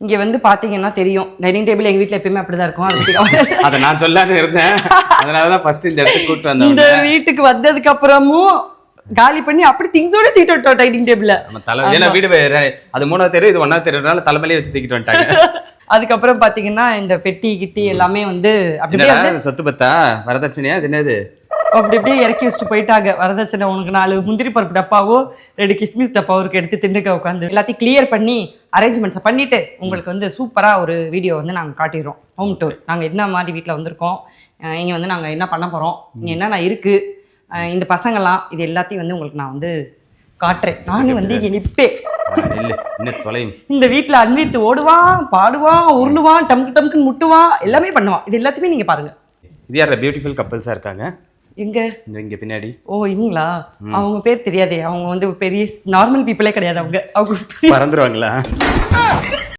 இங்க வந்து பாத்தீங்கன்னா தெரியும். டைனிங் டேபிள் எங்க வீட்ல எப்பயுமே அப்படிதான் இருக்கும். அதை நான் சொல்லான்னு இருந்தேன். அதனாலதான் ஃபர்ஸ்ட் இந்த இடத்துக்கு கூப்பிட்டு இந்த வந்தேன் வீட்டுக்கு வந்ததுக்கு அப்புறமும் காலி பண்ணி அப்படி திங்ஸோட தூக்கிட்டு விட்டோம் டைனிங் டேபிள்ல நம்ம தலை ஏன்னா வீடு வேற- அது மூணாவது தெரு இது ஒன்னாவது தெருனால தலைமையிலே வச்சு தூக்கிட்டு வந்துட்டாங்க. அதுக்கப்புறம் பாத்தீங்கன்னா இந்த பெட்டி கிட்டி எல்லாமே வந்து அப்படி அப்படியே வந்து சொத்து பத்தா? வரதட்சணையா? இது என்னது? அப்படி அப்படியே இறக்கி வச்சுட்டு போயிட்டாங்க. வரதட்சணை உனக்கு நாலு முந்திரி பருப்பு டப்பாவோ ரெண்டு கிஸ்மிஸ் டப்பாவோ இருக்கு எடுத்து திண்டுக்க உட்காந்து. எல்லாத்தையும் கிளியர் பண்ணி அரேஞ்ச்மெண்ட்ஸை பண்ணிட்டு உங்களுக்கு வந்து சூப்பரா ஒரு வீடியோ வந்து நாங்க காட்டிடுறோம். ஹோம் டூர் நாங்க என்ன மாதிரி வீட்டில் வந்திருக்கோம் இங்க வந்து நாங்க என்ன பண்ண போறோம் இங்க என்னென்ன இருக்கு அஹ் இந்த பசங்கள்லாம் இது எல்லாத்தையும் வந்து உங்களுக்கு நான் வந்து காட்டுறேன். நானும் வந்து இங்க தொலையும். இந்த வீட்டில் அன்வித்து ஓடுவான் பாடுவான் உருளுவான் டம்க்கு டம்க்குன்னு முட்டுவான் எல்லாமே பண்ணுவான். இது எல்லாத்தையுமே நீங்க பாருங்க. இது யார பியூட்டிஃபுல் கப்பல்ஸா இருக்காங்க? எங்க? இங்க பின்னாடி. ஓ இவங்களா அவங்க பேர் தெரியாதே. அவங்க வந்து பெரிய நார்மல் பீப்புளே கிடையாது அவங்க. அவங்க பறந்துருவாங்களா?